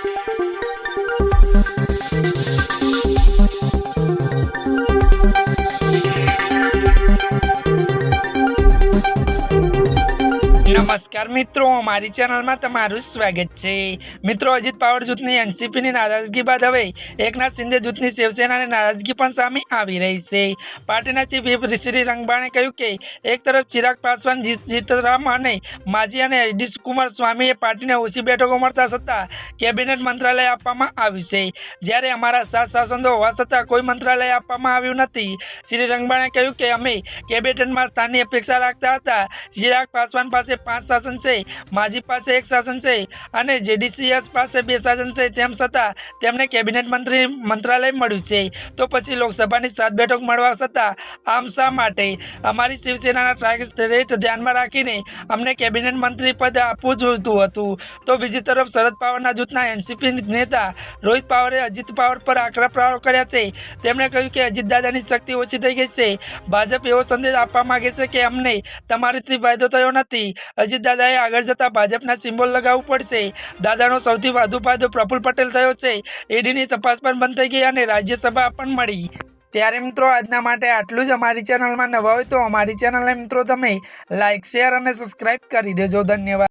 Thank you. નમસ્કાર મિત્રો, મારી ચેનલમાં તમારું સ્વાગત છે. મિત્રો, અજીત પાવર જૂથની એનસીપીની નારાજગી બાદ હવે એકનાથ શિંદે જૂથની શિવસેનાની નારાજગી પણ સામે આવી રહી છે. પાર્ટીના ચીફ શ્રી રંગબાણે કહ્યું કે, એક તરફ ચિરાગ પાસવાન, જીત જીતરામ અને માજી અને એચડી કુમાર સ્વામીએ પાર્ટીને ઓછી બેઠકો મળતા છતાં કેબિનેટ મંત્રાલય આપવામાં આવ્યું છે. જ્યારે અમારા સાત શાસનો હોવા છતાં કોઈ મંત્રાલય આપવામાં આવ્યું નથી. શ્રી રંગબાણે કહ્યું કે, અમે કેબિનેટમાં સ્થાનની અપેક્ષા રાખતા હતા. ચિરાગ પાસવાન પાસે પાંચ શાસન છે, માજી પાસે એક શાસન છે અને જેડીસીએસ પાસે બે શાસન છે, તેમ છતાં તેમને કેબિનેટ મંત્રી મંત્રાલય મળ્યું છે. તો પછી લોકસભાની સાત બેઠક મળવા છતાં આમ શા માટે? અમારી શિવસેનાના ટાર્ગેટ ધ્યાનમાં રાખીને અમને કેબિનેટ મંત્રી પદ આપવું જોઈતું હતું તો બીજી તરફ શરદ પવારના જૂથના એનસીપી નેતા રોહિત પાવરે અજીત પાવર પર આકરા પ્રહારો કર્યા છે. તેમણે કહ્યું કે અજીત દાદાની શક્તિ ઓછી થઈ ગઈ છે. ભાજપ એવો સંદેશ આપવા માંગે છે કે અમને તમારીથી ફાયદો થયો નથી. અજીત દાદાએ આગળ જતાં ભાજપના સિમ્બોલ લગાવવું પડશે. દાદાનો સૌથી વધુ ફાયદો પ્રફુલ પટેલ થયો છે. ઈડીની તપાસ પણ બંધ થઈ ગઈ અને રાજ્યસભા પણ મળી. ત્યારે મિત્રો, આજના માટે આટલું જ. અમારી ચેનલમાં નવા હોય તો અમારી ચેનલને મિત્રો, તમે લાઇક શેર અને સબસ્ક્રાઈબ કરી દેજો. ધન્યવાદ.